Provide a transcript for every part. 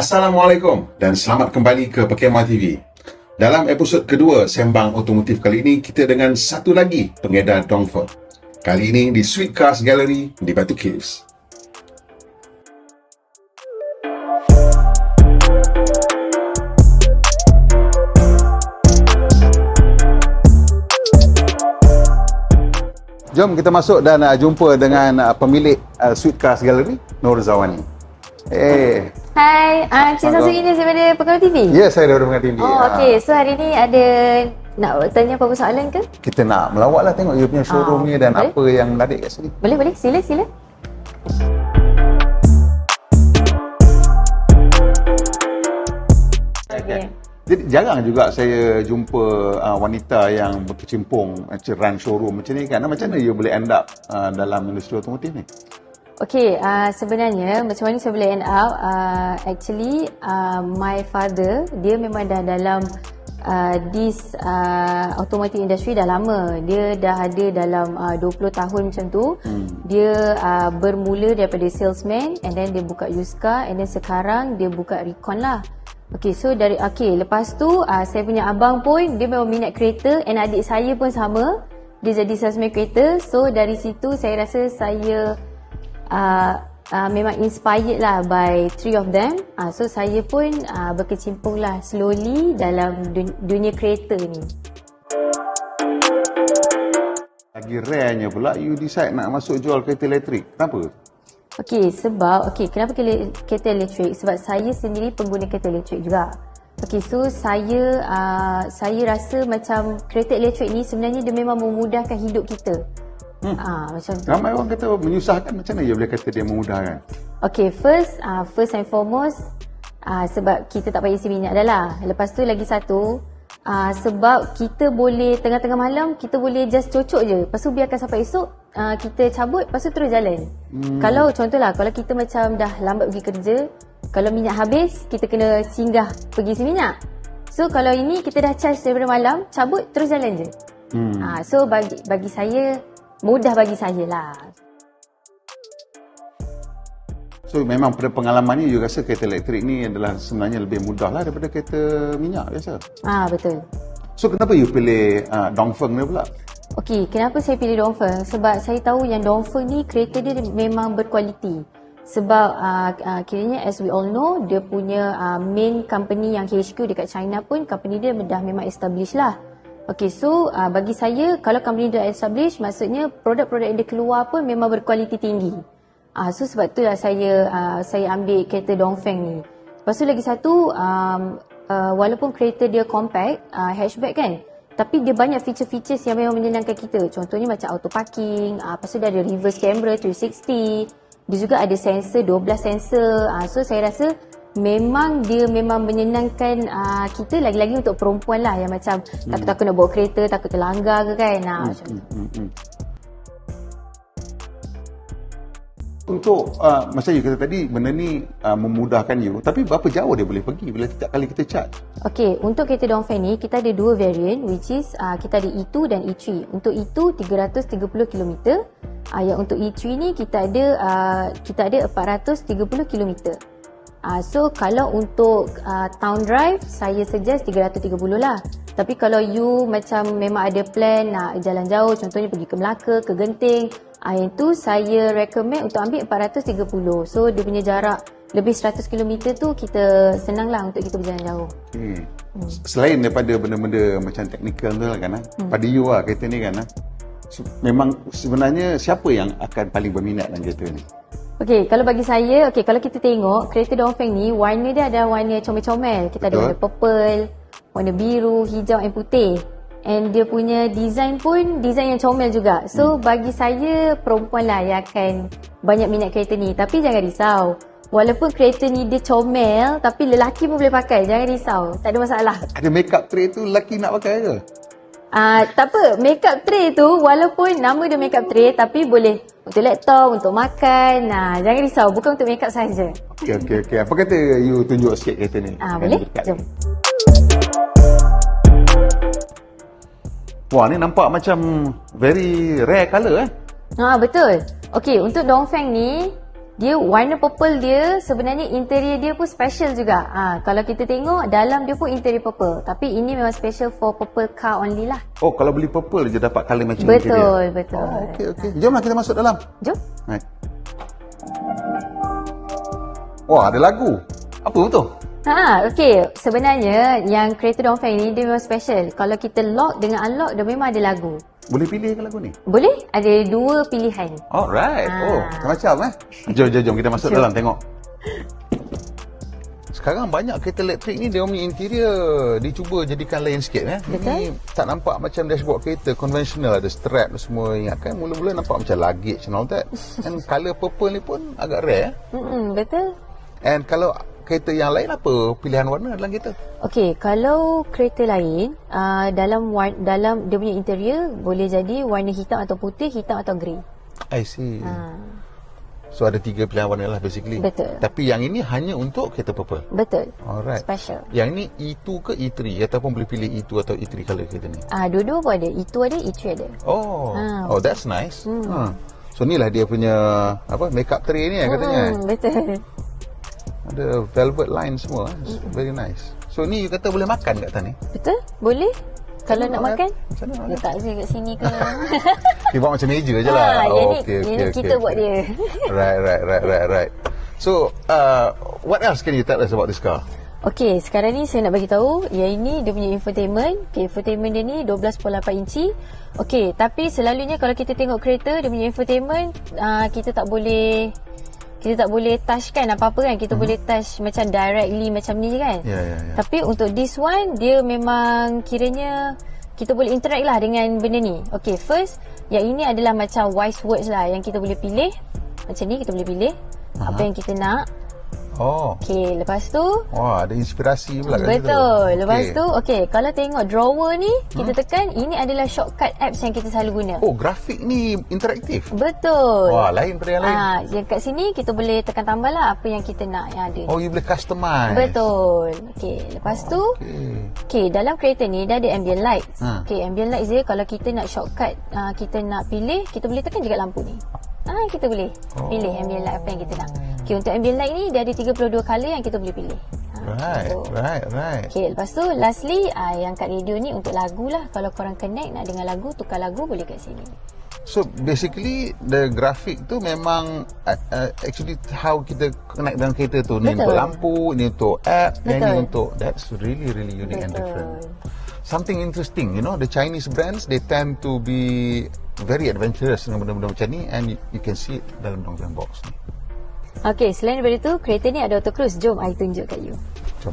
Assalamualaikum dan selamat kembali ke Pekemah TV. Dalam episod kedua Sembang Otomotif kali ini, kita dengan satu lagi pengedar Dongfeng. Kali ini di Sweet Cars Gallery di Batu Caves. Jom kita masuk dan uh, jumpa dengan uh, pemilik uh, Sweet Cars Gallery, Nur Zawani. Eh, Hai, uh, Cik Samsung ini daripada Pekawai TV? ya saya daripada Pengantin TV. Oh, Ah, okey. So hari ni ada nak tanya apa-apa soalan ke? Kita nak melawat lah tengok you punya showroom Ah, ni dan boleh. apa yang menarik kat sini. Boleh, boleh. Sila, sila. Jadi jarang juga saya jumpa uh, wanita yang berkecimpung macam run showroom macam ni kan. Macam mana you boleh end up uh, dalam industri otomotif ni? Okey, uh, sebenarnya macam mana saya boleh end up? Uh, actually, uh, my father, dia memang dah dalam uh, this uh, automotive industry dah lama. Dia dah ada dalam uh, 20 tahun macam tu. Hmm. Dia uh, bermula daripada salesman and then dia buka used car and then sekarang dia buka recon lah. Okay, so dari okay, lepas tu uh, saya punya abang pun dia memang minat kereta and adik saya pun sama. Dia jadi salesman kereta. So dari situ saya rasa saya uh, uh, memang inspired lah by three of them. Uh, so saya pun uh, berkecimpung lah slowly dalam dun- dunia kereta ni. Lagi rarenya pula you decide nak masuk jual kereta elektrik. Kenapa? Okey, sebab okey, kenapa kereta elektrik? Sebab saya sendiri pengguna kereta elektrik juga. Okey, so saya uh, saya rasa macam kereta elektrik ni sebenarnya dia memang memudahkan hidup kita. Hmm. Ah, macam tu. Ramai orang kata menyusahkan macam mana you boleh kata dia memudahkan? Okay, first, uh, first and foremost, uh, sebab kita tak payah isi minyak dah lah. Lepas tu lagi satu, uh, sebab kita boleh tengah-tengah malam, kita boleh just cocok je. Lepas tu biarkan sampai esok, uh, kita cabut, lepas tu terus jalan. Hmm. Kalau contohlah, kalau kita macam dah lambat pergi kerja, kalau minyak habis, kita kena singgah pergi isi minyak. So kalau ini kita dah charge daripada malam, cabut terus jalan je. Hmm. Uh, so bagi bagi saya, mudah bagi saya lah. So memang pada pengalaman ni you rasa kereta elektrik ni adalah sebenarnya lebih mudah lah daripada kereta minyak biasa. Ah betul. So kenapa you pilih uh, Dongfeng ni pula? Okey, kenapa saya pilih Dongfeng? Sebab saya tahu yang Dongfeng ni kereta dia memang berkualiti. Sebab uh, uh, kiranya as we all know, dia punya uh, main company yang HQ dekat China pun company dia dah memang established lah. Okey, so uh, bagi saya kalau company dah established, maksudnya produk-produk yang dia keluar pun memang berkualiti tinggi. Ah, so sebab itulah saya uh, saya ambil kereta Dongfeng ni. Lepas tu lagi satu, um, uh, walaupun kereta dia compact, uh, hatchback kan, tapi dia banyak feature-features yang memang menyenangkan kita. Contohnya macam auto parking, uh, lepas tu dia ada reverse camera 360, dia juga ada sensor, 12 sensor. Uh, so saya rasa memang dia memang menyenangkan uh, kita lagi-lagi untuk perempuan lah yang macam hmm. takut-takut nak bawa kereta, takut terlanggar ke kan. Uh, macam tu. Untuk uh, macam you kata tadi benda ni uh, memudahkan you tapi berapa jauh dia boleh pergi bila setiap kali kita charge? Okey, untuk kereta Dongfeng ni kita ada dua variant which is uh, kita ada E2 dan E3. Untuk E2 330 km. Uh, yang untuk E3 ni kita ada uh, kita ada 430 km. Uh, so kalau untuk uh, town drive saya suggest 330 lah. Tapi kalau you macam memang ada plan nak jalan jauh contohnya pergi ke Melaka, ke Genting, uh, yang tu saya recommend untuk ambil 430. So dia punya jarak lebih 100 km tu kita senang lah untuk kita berjalan jauh. Hmm. Selain daripada benda-benda macam teknikal tu lah kan, hmm. pada you lah kereta ni kan, memang sebenarnya siapa yang akan paling berminat dengan kereta ni? Okey, kalau bagi saya, okey kalau kita tengok kereta Dongfeng ni warna dia ada warna comel-comel. Kita ada Betul. warna purple, warna biru, hijau dan putih. And dia punya design pun design yang comel juga. So hmm. bagi saya perempuan lah yang akan banyak minat kereta ni. Tapi jangan risau. Walaupun kereta ni dia comel tapi lelaki pun boleh pakai. Jangan risau. Tak ada masalah. Ada makeup tray tu lelaki nak pakai ke? Ah, tak apa, makeup tray tu walaupun nama dia makeup tray tapi boleh untuk laptop, untuk makan. Nah, jangan risau, bukan untuk makeup saja. Okey, okey, okey. Apa kata you tunjuk sikit kereta ni? Ah, Kan boleh? Jom. ni. Wah, ni nampak macam very rare colour eh. Ha betul. Okey, untuk Dongfeng ni dia warna purple dia sebenarnya interior dia pun special juga. Ha, kalau kita tengok dalam dia pun interior purple. Tapi ini memang special for purple car only lah. Oh, kalau beli purple je dapat colour matching Betul, interior. betul. Oh, okey okey. Jomlah kita masuk dalam. Jom. Right. Wah, ada lagu. Apa tu? Ha, okey. Sebenarnya yang kereta Dongfeng ni dia memang special. Kalau kita lock dengan unlock dia memang ada lagu. Boleh pilih ke lagu ni? Boleh? Ada dua pilihan. Alright. Ah. Oh, macam eh. Jom, jom, jom. Kita masuk Jom. dalam tengok. Sekarang banyak kereta elektrik ni dia punya interior dicuba jadikan lain sikit eh. Betul. Ini tak nampak macam dashboard kereta konvensional ada strap semua ingatkan mula-mula nampak macam luggage and all that. And colour purple ni pun agak rare. eh. Hmm, betul. And kalau kereta yang lain apa pilihan warna dalam kereta? Okey, kalau kereta lain uh, dalam dalam dia punya interior boleh jadi warna hitam atau putih, hitam atau grey. I see. Ha, So ada tiga pilihan warna lah basically. Betul. Tapi yang ini hanya untuk kereta purple. betul. Alright. Special. Yang ini E2 ke E3 ataupun boleh pilih E2 atau E3 colour kereta ni? Ah, dua-dua pun ada. Itu ada, itu ada. Oh. Ha. Oh, that's nice. Hmm. Ha. So inilah dia punya apa makeup tray ni eh, katanya. Hmm, betul. Ada velvet line semua. It's very nice. So ni you kata boleh makan kat atas ni? Betul? Boleh? Kalau nak makan, Macam mana? makan? letak je kat sini ke. Dia buat macam meja je lah. Ah, yang ni, okay, yang ni kita buat dia. right, right, right, right, right. So, uh, what else can you tell us about this car? Okey, sekarang ni saya nak bagi tahu yang ini dia punya infotainment. Okey, infotainment dia ni 12.8 inci. Okey, tapi selalunya kalau kita tengok kereta dia punya infotainment, uh, kita tak boleh kita tak boleh touch kan apa-apa kan. Kita boleh touch macam directly macam ni je kan. Ya, ya, ya. Tapi untuk this one dia memang kiranya kita boleh interact lah dengan benda ni. Okay, first yang ini adalah macam wise words lah yang kita boleh pilih. Macam ni kita boleh pilih apa yang kita nak. Oh. Okay, lepas tu Wah, ada inspirasi pula kat situ. Betul. Lepas Okay. tu, okay, kalau tengok drawer ni, kita Hmm. tekan, ini adalah shortcut apps yang kita selalu guna. Oh, grafik ni interaktif. Betul. Wah, lain daripada yang lain. Ah, yang kat sini kita boleh tekan tambah lah apa yang kita nak yang ada. Oh, you boleh customize. Betul. Okay, lepas tu, Okay. okay, dalam kereta ni dia ada ambient lights. Ha. Okay, ambient lights dia kalau kita nak shortcut, uh, kita nak pilih, kita boleh tekan juga lampu ni. Ah, kita boleh pilih ambient light apa yang kita nak. Okay, untuk ambient light ni dia ada 32 color yang kita boleh pilih. Ah, Right, betul. right, right. Okay, lepas tu lastly uh, yang kat radio ni untuk lagu lah. Kalau korang connect nak dengar lagu, tukar lagu boleh kat sini. So basically the grafik tu memang uh, uh, actually how kita connect dengan kereta tu ni Betul. untuk lampu, ni untuk app, yang ni Betul. untuk that's really really unique and different. Betul. Something interesting, you know, the Chinese brands they tend to be very adventurous dengan benda-benda macam ni and you, you can see it dalam Dongfeng box ni. Okay, selain daripada tu, kereta ni ada auto cruise. Jom, I tunjuk kat you. Jom.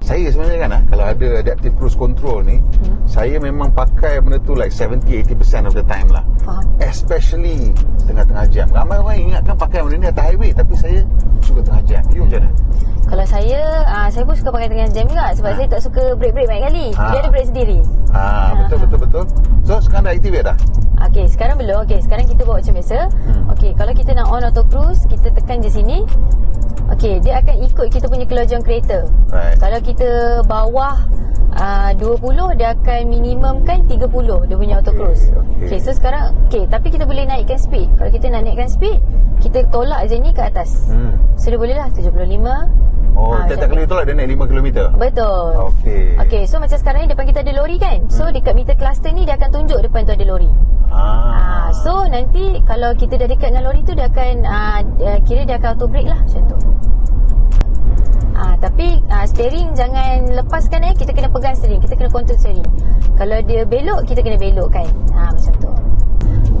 Saya sebenarnya kan ah, kalau ada adaptive cruise control ni, hmm. saya memang pakai benda tu like 70-80% of the time lah. Faham. Especially tengah-tengah jam. Ramai orang ingatkan pakai benda ni atas highway tapi saya suka tengah jam. You macam mana? Kalau saya, uh, saya pun suka pakai tengah jam juga sebab Ha. saya tak suka break-break banyak kali. Ha. Dia ada break sendiri. Ah, betul betul betul. So sekarang dah activate dah. Okay, sekarang belum. Okay, sekarang kita buat macam biasa. Hmm. Okay, kalau kita nak on auto cruise, kita tekan je sini. Okay, dia akan ikut kita punya kelajuan kereta. Right. Kalau kita bawah uh, 20, dia akan minimumkan 30 dia punya auto cruise. okay. Okay, so sekarang, okay, tapi kita boleh naikkan speed. Kalau kita nak naikkan speed, kita tolak je ni ke atas. Hmm. So dia boleh lah 75. Oh, Ah, tiap-tiap kali ni. tolak dia naik 5 km. Betul. Okey. Okay, so macam sekarang ni depan kita ada lori kan? So dekat meter cluster ni dia akan tunjuk depan tu ada lori. Ah. Ah, so nanti kalau kita dah dekat dengan lori tu dia akan ah, dia- kira dia akan auto brake lah macam tu. Ah, tapi ah, steering jangan lepaskan eh. Kita kena pegang steering. Kita kena control steering. Kalau dia belok, kita kena belokkan. Ah, macam tu.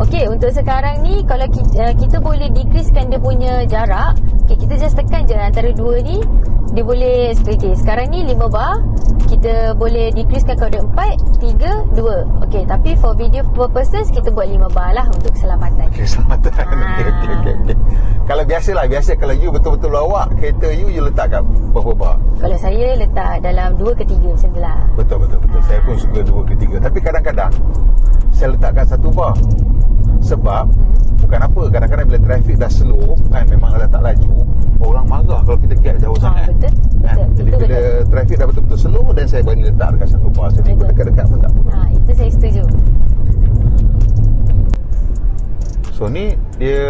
Okey, untuk sekarang ni kalau kita, kita boleh decreasekan dia punya jarak. Okay, just tekan je antara dua ni. Dia boleh, okay, sekarang ni 5 bar. Kita boleh decreasekan kalau ada 4, 3, 2. Okey, tapi for video purposes, kita buat 5 bar lah untuk keselamatan. Okey, keselamatan. Ah. Okey, okey, okey. okey. Kalau biasalah, biasa kalau you betul-betul lawak, kereta you, you letak kat berapa bar? Kalau saya letak dalam 2 ke 3 macam tu lah. Betul, betul, betul. Saya pun suka dua ke tiga. Tapi kadang-kadang, saya letakkan satu bar. Sebab, bukan apa, kadang-kadang bila trafik dah slow, kan, memang dah tak laju, orang marah kalau kita gap jauh Ah, sangat. betul, Kan? betul. Jadi Itu bila betul. trafik dah betul-betul slow, dan saya berani letak dekat satu bar. Jadi, Betul. dekat-dekat pun tak apa. Ha, itu saya setuju. So ni dia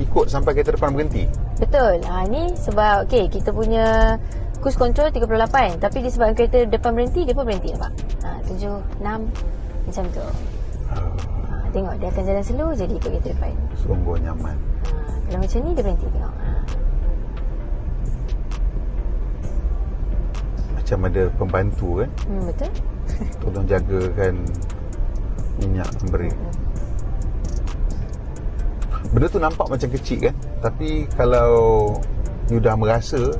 ikut sampai kereta depan berhenti. Betul. Ha, ni sebab okay, kita punya cruise control 38 tapi disebabkan kereta depan berhenti dia pun berhenti nampak. Ha 7 6 macam tu. Ha, tengok dia akan jalan slow jadi ikut kereta depan. Sungguh nyaman. Ha, kalau macam ni dia berhenti tengok. Ha. Macam ada pembantu kan. Hmm, betul. Tolong jagakan minyak brake. Benda tu nampak macam kecil kan. Tapi kalau you dah merasa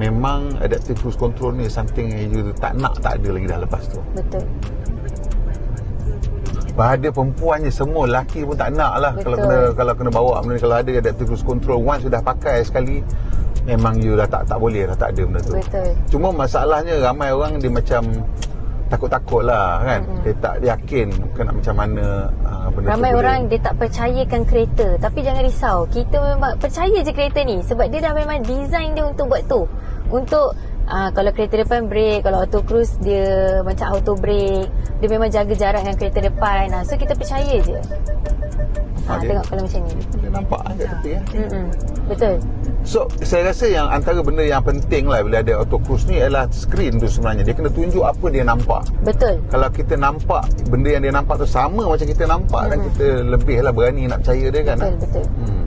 memang adaptive cruise control ni something yang you tak nak tak ada lagi dah lepas tu. Betul. Pada perempuan je semua lelaki pun tak nak lah kalau Betul. kena kalau kena bawa benda ni kalau ada adaptive cruise control once sudah pakai sekali memang you dah tak tak boleh dah tak ada benda tu. Betul. Cuma masalahnya ramai orang dia macam takut-takut lah kan. Mm-hmm. Dia tak yakin bukan nak macam mana uh, benda Ramai tu boleh. orang dia tak percayakan kereta Tapi jangan risau Kita memang percaya je kereta ni Sebab dia dah memang design dia untuk buat tu Untuk uh, Kalau kereta depan brake Kalau auto cruise dia macam auto brake Dia memang jaga jarak dengan kereta depan uh, So kita percaya je Ha, dia- Tengok kalau macam ni Dia nampak ada tepi kan. Mm-mm. Betul So saya rasa yang antara benda yang penting lah bila ada auto cruise ni adalah screen tu sebenarnya. Dia kena tunjuk apa dia nampak. Betul Kalau kita nampak benda yang dia nampak tu sama macam kita nampak dan kita lebih lah berani nak percaya dia kan. Betul ah. betul Hmm.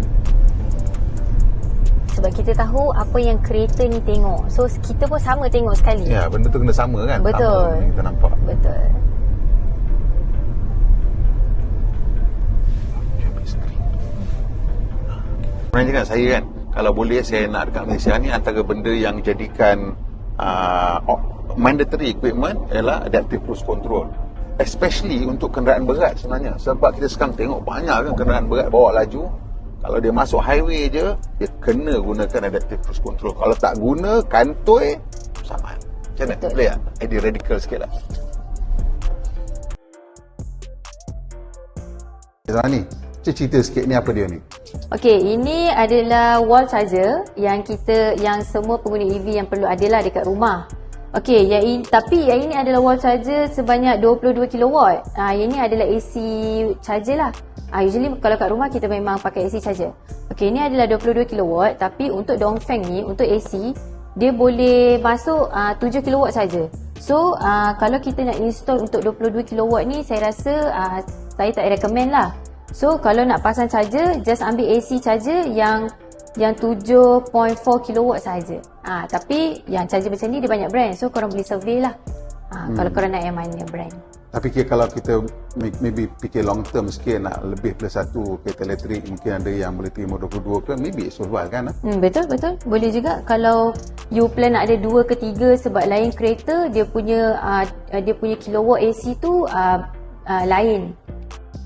Sebab kita tahu Apa yang kereta ni tengok So kita pun sama tengok sekali Ya, benda tu kena sama kan. Betul. Sama yang kita nampak. Betul Sebenarnya kan saya kan kalau boleh saya nak dekat Malaysia ni antara benda yang jadikan uh, mandatory equipment ialah adaptive cruise control. Especially untuk kenderaan berat sebenarnya. Sebab kita sekarang tengok banyak kan kenderaan berat bawa laju. Kalau dia masuk highway je dia kena gunakan adaptive cruise control. Kalau tak guna kantoi sama macam mana? Boleh tak? Idea radical sikit lah. Zara cerita sikit ni apa dia ni Okey, ini adalah wall charger yang kita yang semua pengguna EV yang perlu adalah dekat rumah. Okey, tapi yang ini adalah wall charger sebanyak 22 kW. Ah yang ini adalah AC charger lah. Ah usually kalau kat rumah kita memang pakai AC charger. Okey, ini adalah 22 kW tapi untuk Dongfeng ni untuk AC dia boleh masuk uh, 7 kW saja. So uh, kalau kita nak install untuk 22 kW ni saya rasa uh, saya tak recommend lah. So kalau nak pasang charger just ambil AC charger yang yang 7.4 kW saja. Ah tapi yang charger macam ni dia banyak brand. So korang boleh survey lah. Ah hmm. kalau korang nak yang mana brand. Tapi kira kalau kita may- maybe fikir long term sikit nak lebih plus satu kereta elektrik mungkin ada yang boleh terima 22 ke maybe it's worthwhile kan ah? Hmm, betul betul. Boleh juga kalau you plan nak ada dua ke tiga sebab lain kereta dia punya uh, dia punya kilowatt AC tu uh, uh, lain.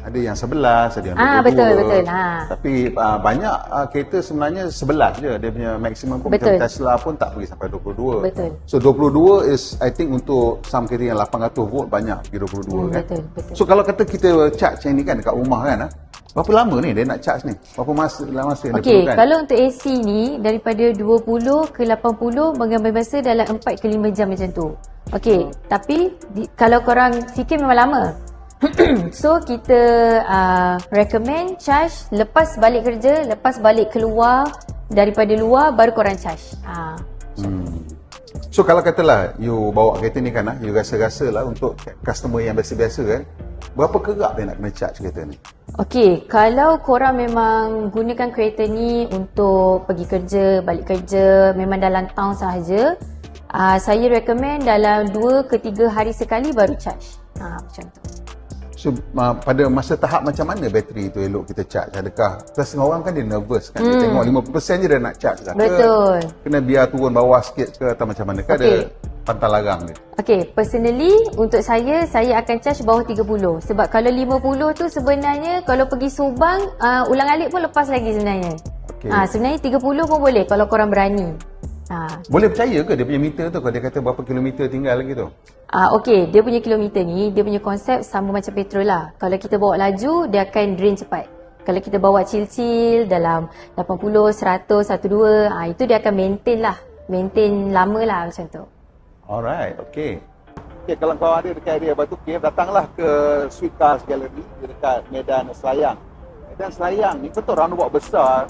Ada yang 11, ada yang 22. Ah, betul, betul. Ha. Tapi uh, banyak uh, kereta sebenarnya 11 je dia punya maksimum pun Betul. macam Tesla pun tak pergi sampai 22. Betul. So 22 is I think untuk some kereta yang 800 volt banyak pergi 22 Hmm, kan. betul, betul. So kalau kata kita charge yang ni kan dekat rumah kan ah. Berapa lama ni dia nak charge ni? Berapa masa dalam masa yang dia Okey, perlukan? kalau untuk AC ni daripada 20 ke 80 mengambil masa dalam 4 ke 5 jam macam tu. Okey, tapi di, kalau korang fikir memang lama. so kita uh, recommend charge lepas balik kerja, lepas balik keluar daripada luar baru korang charge. Ha. So kalau katalah you bawa kereta ni kan ah, you rasa-rasa lah untuk customer yang biasa-biasa kan, berapa kerap dia nak kena charge kereta ni? Okey, kalau korang memang gunakan kereta ni untuk pergi kerja, balik kerja, memang dalam town sahaja, uh, saya recommend dalam 2 ke 3 hari sekali baru charge. Ha, macam tu. So uh, pada masa tahap macam mana bateri tu elok kita charge? Adakah plus setengah orang kan dia nervous kan? Dia tengok 50% je dia nak charge. Ke Hmm. Betul. Kena biar turun bawah sikit ke atau macam mana? Ke ada Okey. pantang larang dia? Okey, personally untuk saya saya akan charge bawah 30 sebab kalau 50 tu sebenarnya kalau pergi Subang uh, ulang alik pun lepas lagi sebenarnya. Okey. Ah sebenarnya 30 pun boleh kalau korang berani. Ha. Boleh percaya ke dia punya meter tu kalau dia kata berapa kilometer tinggal lagi tu? Ah okey, dia punya kilometer ni, dia punya konsep sama macam petrol lah. Kalau kita bawa laju, dia akan drain cepat. Kalau kita bawa chill-chill dalam 80, 100, 12, ah itu dia akan maintain lah. Maintain lama lah macam tu. Alright, okay. Okay, kalau kau ada dekat area Batu Cave, datanglah ke Sweet Cars Gallery di dekat Medan Selayang. Dan sayang, ni betul roundabout besar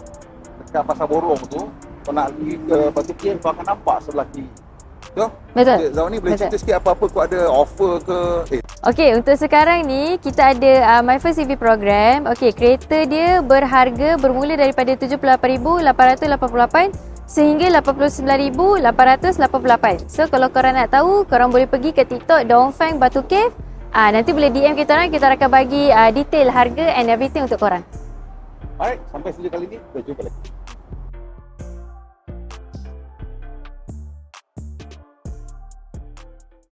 dekat Pasar Borong tu. Kau nak pergi ke Batu Kien, kau akan nampak sebelah kiri. Betul? Betul. Okay, Zawan ni boleh Betul. cerita sikit apa-apa kau ada offer ke? Eh, Okey, untuk sekarang ni kita ada uh, My First EV program. Okey, kereta dia berharga bermula daripada 78,888 sehingga 89,888. So kalau korang nak tahu, korang boleh pergi ke TikTok Dongfeng Batu Cave. Ah nanti boleh DM kita orang, kita akan bagi uh, detail harga and everything untuk korang. Alright, sampai sini kali ni. Kita jumpa lagi.